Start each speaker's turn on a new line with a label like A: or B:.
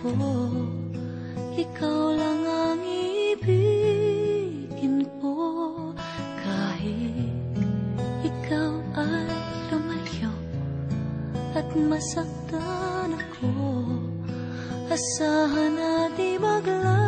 A: ko Ikaw lang ang ibigin ko. Kahit ikaw ay lumayo At masaktan ako Asahan na di maglayo